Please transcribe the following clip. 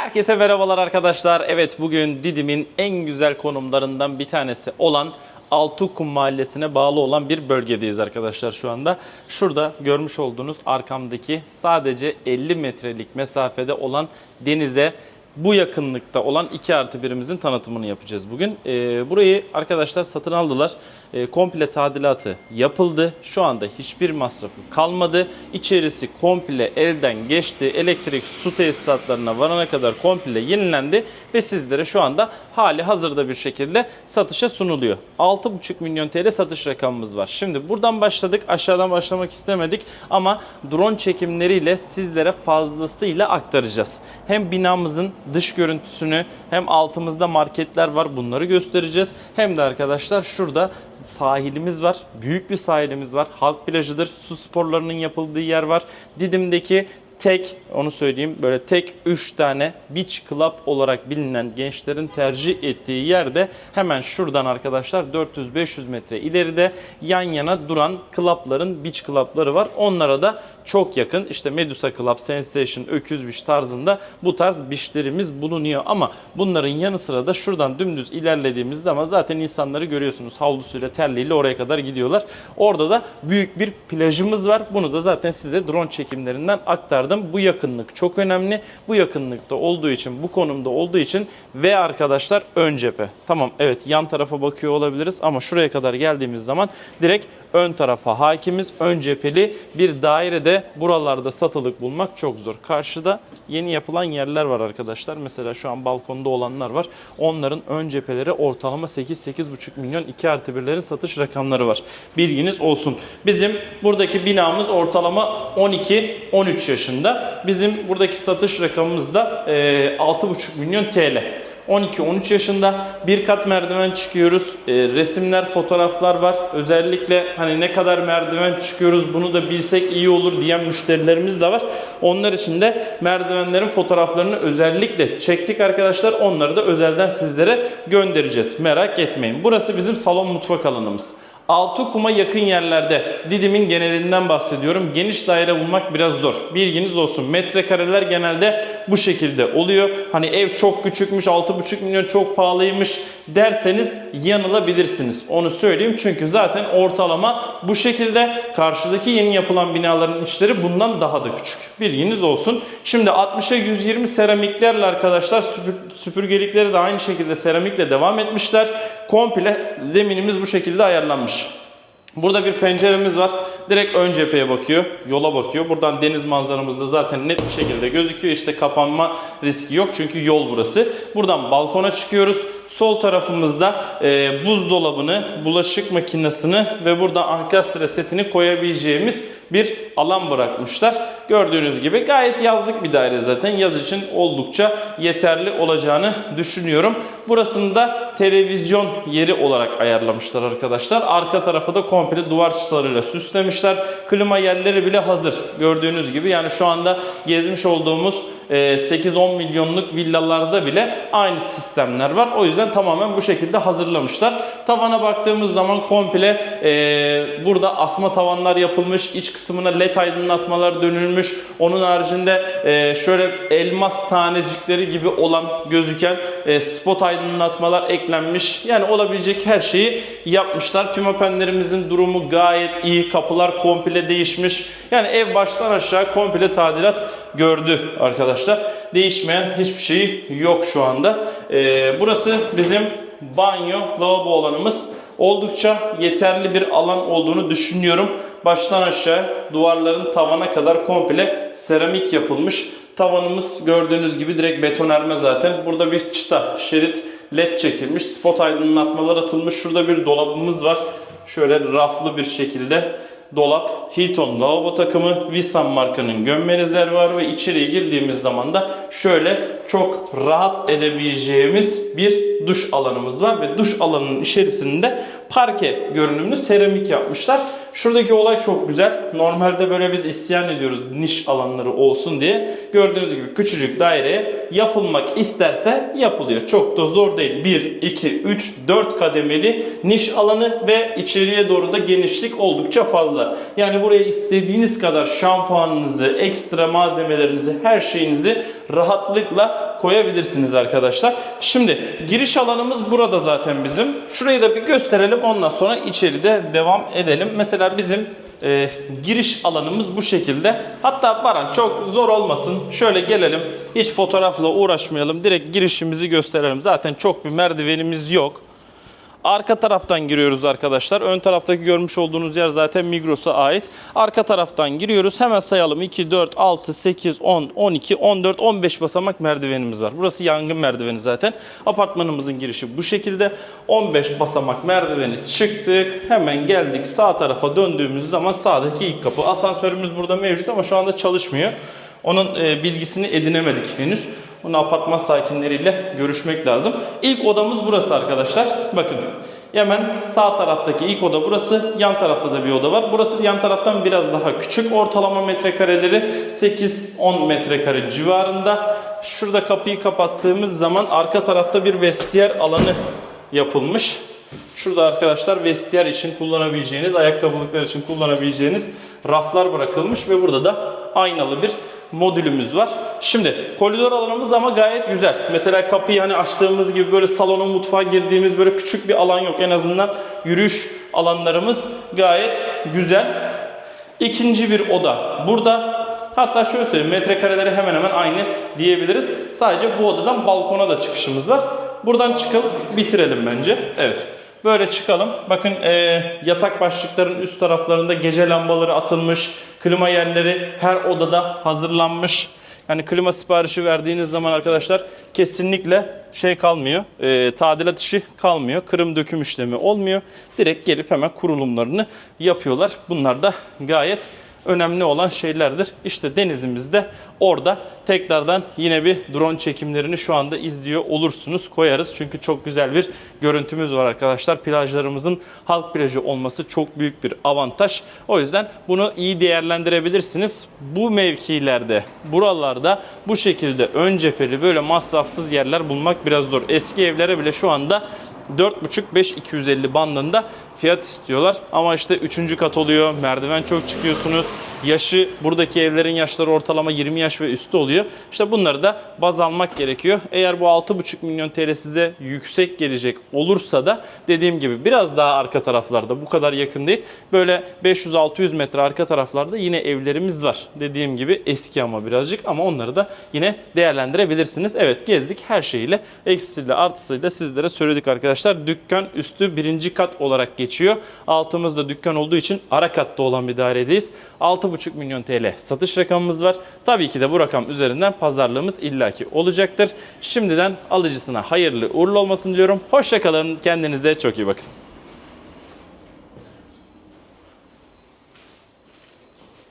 Herkese merhabalar arkadaşlar. Evet bugün Didim'in en güzel konumlarından bir tanesi olan Altukum Mahallesi'ne bağlı olan bir bölgedeyiz arkadaşlar şu anda. Şurada görmüş olduğunuz arkamdaki sadece 50 metrelik mesafede olan denize bu yakınlıkta olan 2 artı birimizin tanıtımını yapacağız bugün. Ee, burayı arkadaşlar satın aldılar. Ee, komple tadilatı yapıldı. Şu anda hiçbir masrafı kalmadı. İçerisi komple elden geçti. Elektrik, su tesisatlarına varana kadar komple yenilendi ve sizlere şu anda hali hazırda bir şekilde satışa sunuluyor. 6,5 milyon TL satış rakamımız var. Şimdi buradan başladık. Aşağıdan başlamak istemedik ama drone çekimleriyle sizlere fazlasıyla aktaracağız. Hem binamızın dış görüntüsünü hem altımızda marketler var bunları göstereceğiz. Hem de arkadaşlar şurada sahilimiz var. Büyük bir sahilimiz var. Halk plajıdır. Su sporlarının yapıldığı yer var. Didim'deki tek onu söyleyeyim böyle tek 3 tane beach club olarak bilinen gençlerin tercih ettiği yerde hemen şuradan arkadaşlar 400-500 metre ileride yan yana duran clubların beach clubları var. Onlara da çok yakın işte Medusa Club, Sensation, Öküz Beach tarzında bu tarz beachlerimiz bulunuyor ama bunların yanı sıra da şuradan dümdüz ilerlediğimiz zaman zaten insanları görüyorsunuz havlusuyla terliğiyle oraya kadar gidiyorlar. Orada da büyük bir plajımız var. Bunu da zaten size drone çekimlerinden aktardım. Bu yakınlık çok önemli. Bu yakınlıkta olduğu için, bu konumda olduğu için ve arkadaşlar ön cephe. Tamam evet yan tarafa bakıyor olabiliriz ama şuraya kadar geldiğimiz zaman direkt ön tarafa hakimiz. Ön cepheli bir dairede buralarda satılık bulmak çok zor. Karşıda yeni yapılan yerler var arkadaşlar. Mesela şu an balkonda olanlar var. Onların ön cepheleri ortalama 8-8,5 milyon 2 artı 1'lerin satış rakamları var. Bilginiz olsun. Bizim buradaki binamız ortalama 12-13 yaşında. Bizim buradaki satış rakamımız da e, 6,5 milyon TL. 12-13 yaşında bir kat merdiven çıkıyoruz. E, resimler, fotoğraflar var. Özellikle hani ne kadar merdiven çıkıyoruz bunu da bilsek iyi olur diyen müşterilerimiz de var. Onlar için de merdivenlerin fotoğraflarını özellikle çektik arkadaşlar. Onları da özelden sizlere göndereceğiz. Merak etmeyin. Burası bizim salon mutfak alanımız. Altı kuma yakın yerlerde Didim'in genelinden bahsediyorum. Geniş daire bulmak biraz zor. Bilginiz olsun. Metrekareler genelde bu şekilde oluyor. Hani ev çok küçükmüş, 6,5 milyon çok pahalıymış derseniz yanılabilirsiniz. Onu söyleyeyim. Çünkü zaten ortalama bu şekilde karşıdaki yeni yapılan binaların içleri bundan daha da küçük. Bilginiz olsun. Şimdi 60'a 120 seramiklerle arkadaşlar süpür, süpürgelikleri de aynı şekilde seramikle devam etmişler. Komple zeminimiz bu şekilde ayarlanmış. Burada bir penceremiz var. Direkt ön cepheye bakıyor. Yola bakıyor. Buradan deniz manzaramız da zaten net bir şekilde gözüküyor. İşte kapanma riski yok. Çünkü yol burası. Buradan balkona çıkıyoruz. Sol tarafımızda e, buzdolabını, bulaşık makinesini ve burada ankastre setini koyabileceğimiz bir alan bırakmışlar. Gördüğünüz gibi gayet yazlık bir daire zaten. Yaz için oldukça yeterli olacağını düşünüyorum. Burasını da televizyon yeri olarak ayarlamışlar arkadaşlar. Arka tarafı da komple duvar çıtalarıyla süslemişler. Klima yerleri bile hazır. Gördüğünüz gibi yani şu anda gezmiş olduğumuz 8-10 milyonluk villalarda bile aynı sistemler var. O yüzden tamamen bu şekilde hazırlamışlar. Tavana baktığımız zaman komple e, burada asma tavanlar yapılmış. İç kısmına led aydınlatmalar dönülmüş. Onun haricinde e, şöyle elmas tanecikleri gibi olan gözüken e, spot aydınlatmalar eklenmiş. Yani olabilecek her şeyi yapmışlar. Pimapenlerimizin durumu gayet iyi. Kapılar komple değişmiş. Yani ev baştan aşağı komple tadilat gördü arkadaşlar. Değişmeyen hiçbir şey yok şu anda. Ee, burası bizim banyo, lavabo alanımız. Oldukça yeterli bir alan olduğunu düşünüyorum. Baştan aşağı duvarların tavana kadar komple seramik yapılmış. Tavanımız gördüğünüz gibi direkt betonarme zaten. Burada bir çıta, şerit led çekilmiş. Spot aydınlatmalar atılmış. Şurada bir dolabımız var. Şöyle raflı bir şekilde dolap, Hilton lavabo takımı, Visan markanın gömme rezervuarı ve içeriye girdiğimiz zaman da şöyle çok rahat edebileceğimiz bir duş alanımız var ve duş alanının içerisinde parke görünümlü seramik yapmışlar. Şuradaki olay çok güzel. Normalde böyle biz isyan ediyoruz niş alanları olsun diye. Gördüğünüz gibi küçücük daireye yapılmak isterse yapılıyor. Çok da zor değil. 1, 2, 3, 4 kademeli niş alanı ve içeriye doğru da genişlik oldukça fazla. Yani buraya istediğiniz kadar şampuanınızı, ekstra malzemelerinizi, her şeyinizi rahatlıkla koyabilirsiniz arkadaşlar. Şimdi giriş alanımız burada zaten bizim. Şurayı da bir gösterelim ondan sonra içeride devam edelim. Mesela bizim e, giriş alanımız bu şekilde. Hatta Baran çok zor olmasın. Şöyle gelelim. Hiç fotoğrafla uğraşmayalım. Direkt girişimizi gösterelim. Zaten çok bir merdivenimiz yok. Arka taraftan giriyoruz arkadaşlar. Ön taraftaki görmüş olduğunuz yer zaten Migros'a ait. Arka taraftan giriyoruz. Hemen sayalım. 2, 4, 6, 8, 10, 12, 14, 15 basamak merdivenimiz var. Burası yangın merdiveni zaten. Apartmanımızın girişi bu şekilde. 15 basamak merdiveni çıktık. Hemen geldik sağ tarafa döndüğümüz zaman sağdaki ilk kapı. Asansörümüz burada mevcut ama şu anda çalışmıyor. Onun e, bilgisini edinemedik henüz. Bunu apartman sakinleriyle görüşmek lazım. İlk odamız burası arkadaşlar. Bakın hemen sağ taraftaki ilk oda burası. Yan tarafta da bir oda var. Burası yan taraftan biraz daha küçük. Ortalama metrekareleri 8-10 metrekare civarında. Şurada kapıyı kapattığımız zaman arka tarafta bir vestiyer alanı yapılmış. Şurada arkadaşlar vestiyer için kullanabileceğiniz, ayakkabılıklar için kullanabileceğiniz raflar bırakılmış ve burada da aynalı bir modülümüz var. Şimdi koridor alanımız ama gayet güzel. Mesela kapıyı hani açtığımız gibi böyle salona mutfağa girdiğimiz böyle küçük bir alan yok. En azından yürüyüş alanlarımız gayet güzel. İkinci bir oda burada. Hatta şöyle söyleyeyim metrekareleri hemen hemen aynı diyebiliriz. Sadece bu odadan balkona da çıkışımız var. Buradan çıkıp bitirelim bence. Evet. Böyle çıkalım. Bakın e, yatak başlıkların üst taraflarında gece lambaları atılmış. Klima yerleri her odada hazırlanmış. Yani klima siparişi verdiğiniz zaman arkadaşlar kesinlikle şey kalmıyor. E, tadilat işi kalmıyor. Kırım döküm işlemi olmuyor. Direkt gelip hemen kurulumlarını yapıyorlar. Bunlar da gayet önemli olan şeylerdir. İşte denizimiz de orada. Tekrardan yine bir drone çekimlerini şu anda izliyor olursunuz. Koyarız çünkü çok güzel bir görüntümüz var arkadaşlar. Plajlarımızın halk plajı olması çok büyük bir avantaj. O yüzden bunu iyi değerlendirebilirsiniz. Bu mevkilerde, buralarda bu şekilde ön cepheli böyle masrafsız yerler bulmak biraz zor. Eski evlere bile şu anda 4,5-5-250 bandında fiyat istiyorlar. Ama işte 3. kat oluyor. Merdiven çok çıkıyorsunuz. Yaşı buradaki evlerin yaşları ortalama 20 yaş ve üstü oluyor. İşte bunları da baz almak gerekiyor. Eğer bu 6,5 milyon TL size yüksek gelecek olursa da dediğim gibi biraz daha arka taraflarda bu kadar yakın değil. Böyle 500-600 metre arka taraflarda yine evlerimiz var. Dediğim gibi eski ama birazcık ama onları da yine değerlendirebilirsiniz. Evet gezdik her şeyiyle eksisiyle artısıyla sizlere söyledik arkadaşlar. Dükkan üstü birinci kat olarak geçiyor. Altımızda dükkan olduğu için ara katta olan bir dairedeyiz. 6,5 milyon TL satış rakamımız var. Tabii ki de bu rakam üzerinden pazarlığımız illaki olacaktır. Şimdiden alıcısına hayırlı uğurlu olmasını diliyorum. Hoşçakalın. Kendinize çok iyi bakın.